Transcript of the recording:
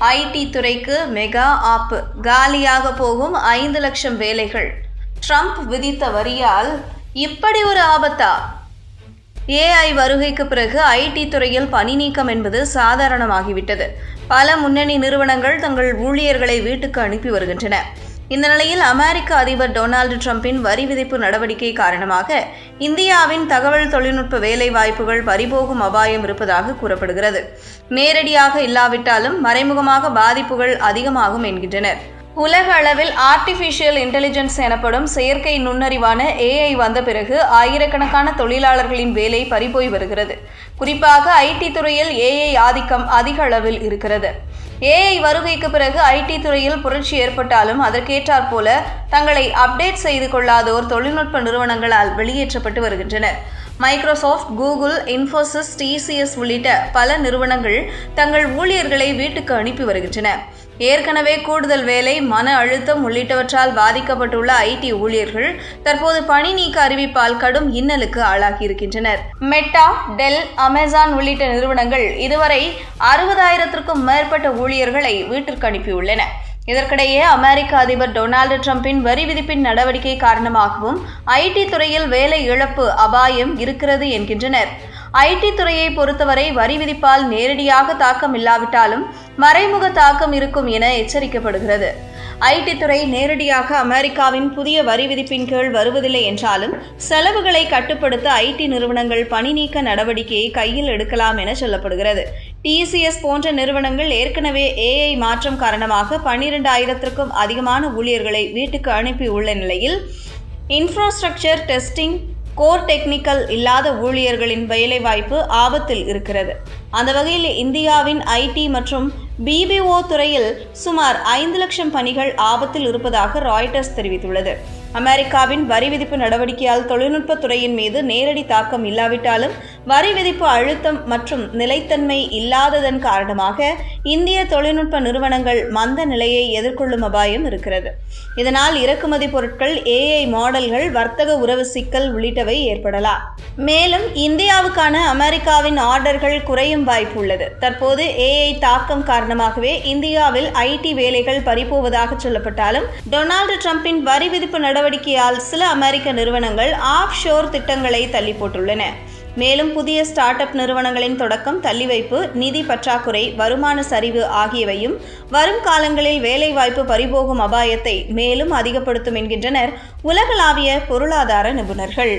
ID துறைக்கு mega ஆப்பு காலியாக போகும் ஐந்து லட்சம் வேலைகள். ட்ரம்ப் விதித்த வரியால் இப்படி ஒரு ஆபத்தா? ஏஐ வருகைக்கு பிறகு ஐடி துறையில் பணி நீக்கம் என்பது சாதாரணமாகிவிட்டது. பல முன்னணி நிறுவனங்கள் தங்கள் ஊழியர்களை வீட்டுக்கு அனுப்பி வருகின்றன. இந்த நிலையில் அமெரிக்க அதிபர் டொனால்டு ட்ரம்பின் வரி விதிப்பு நடவடிக்கை காரணமாக இந்தியாவின் தகவல் தொழில்நுட்ப வேலை வாய்ப்புகள் பறிபோகும் அபாயம் இருப்பதாக கூறப்படுகிறது. நேரடியாக இல்லாவிட்டாலும் மறைமுகமாக பாதிப்புகள் அதிகமாகும் என்கின்றனர் உலக அளவில் ஆர்டிஃபிஷியல் இன்டெலிஜென்ஸ் எனப்படும் செயற்கை நுண்ணறிவான ஏஐ வந்த பிறகு ஆயிரக்கணக்கான தொழிலாளர்களின் வேலை பறிபோய் வருகிறது. குறிப்பாக ஐடி துறையில் ஏஐ ஆதிக்கம் அதிக அளவில் இருக்கிறது. ஏஐ வருகைக்கு பிறகு ஐடி துறையில் புரட்சி ஏற்பட்டாலும் அதற்கேற்றாற் போல தங்களை அப்டேட் செய்து கொள்ளாதோர் தொழில்நுட்ப நிறுவனங்களால் வெளியேற்றப்பட்டு வருகின்றனர். மைக்ரோசாஃப்ட் கூகுள் இன்ஃபோசிஸ் டிசிஎஸ் உள்ளிட்ட பல நிறுவனங்கள் தங்கள் ஊழியர்களை வீட்டுக்கு அனுப்பி வருகின்றன. ஏற்கனவே கூடுதல் வேலை மன அழுத்தம் உள்ளிட்டவற்றால் பாதிக்கப்பட்டுள்ள ஐடி ஊழியர்கள் தற்போது பணி நீக்க அறிவிப்பால் கடும் இன்னலுக்கு ஆளாகியிருக்கின்றனர். மெட்டா டெல் அமேசான் உள்ளிட்ட நிறுவனங்கள் இதுவரை அறுபதாயிரத்திற்கும் மேற்பட்ட ஊழியர்களை வீட்டிற்கு அனுப்பியுள்ளன. இதற்கிடையே அமெரிக்க அதிபர் டொனால்டு டிரம்பின் வரி விதிப்பின் நடவடிக்கை காரணமாகவும் ஐடி துறையில் வேலை இழப்பு அபாயம் இருக்கிறது என்கின்றனர். ஐடி துறையை பொறுத்தவரை வரி விதிப்பால் நேரடியாக தாக்கம் இல்லாவிட்டாலும் மறைமுக தாக்கம் இருக்கும் என எச்சரிக்கப்படுகிறது. ஐடி துறை நேரடியாக அமெரிக்காவின் புதிய வரி விதிப்பின் கீழ் வருவதில்லை என்றாலும் செலவுகளை கட்டுப்படுத்த ஐடி நிறுவனங்கள் பணி நீக்க நடவடிக்கையை கையில் எடுக்கலாம் என சொல்லப்படுகிறது. டிசிஎஸ் போன்ற நிறுவனங்கள் ஏற்கனவே ஏஐ மாற்றம் காரணமாக பன்னிரெண்டாயிரத்திற்கும் அதிகமான ஊழியர்களை வீட்டுக்கு அனுப்பியுள்ள நிலையில் இன்ஃப்ராஸ்ட்ரக்சர் டெஸ்டிங் கோர் டெக்னிக்கல் இல்லாத ஊழியர்களின் வேலைவாய்ப்பு ஆபத்தில் இருக்கிறது. அந்த வகையில் இந்தியாவின் ஐடி மற்றும் பிபிஓ துறையில் சுமார் ஐந்து லட்சம் பணிகள் ஆபத்தில் இருப்பதாக ராய்டர்ஸ் தெரிவித்துள்ளது. அமெரிக்காவின் வரி விதிப்பு நடவடிக்கையால் தொழில்நுட்ப துறையின் மீது நேரடி தாக்கம் இல்லாவிட்டாலும் வரி விதிப்பு அழுத்தம் மற்றும் நிலைத்தன்மை இல்லாததன் காரணமாக இந்திய தொழில்நுட்ப நிறுவனங்கள் மந்த நிலையை எதிர்கொள்ளும் அபாயம் இருக்கிறது. இதனால் இறக்குமதி பொருட்கள் ஏஐ மாடல்கள் வர்த்தக உறவு சிக்கல் உள்ளிட்டவை ஏற்படலாம். மேலும் இந்தியாவுக்கான அமெரிக்காவின் ஆர்டர்கள் குறையும் வாய்ப்பு உள்ளது. தற்போது ஏஐ தாக்கம் காரணமாகவே இந்தியாவில் ஐடி வேலைகள் பறிபோவதாக சொல்லப்பட்டாலும் டொனால்டு டிரம்பின் வரி விதிப்பு நடவடிக்கையால் சில அமெரிக்க நிறுவனங்கள் ஆஃப் ஷோர் திட்டங்களை தள்ளி போட்டுள்ளன மேலும் புதிய ஸ்டார்ட் அப் நிறுவனங்களின் தொடக்கம் தள்ளிவைப்பு நிதி பற்றாக்குறை வருமான சரிவு ஆகியவையும் வரும் காலங்களில் வேலைவாய்ப்பு பறிபோகும் அபாயத்தை மேலும் அதிகப்படுத்தும் என்கின்றனர் உலகளாவிய பொருளாதார நிபுணர்கள்.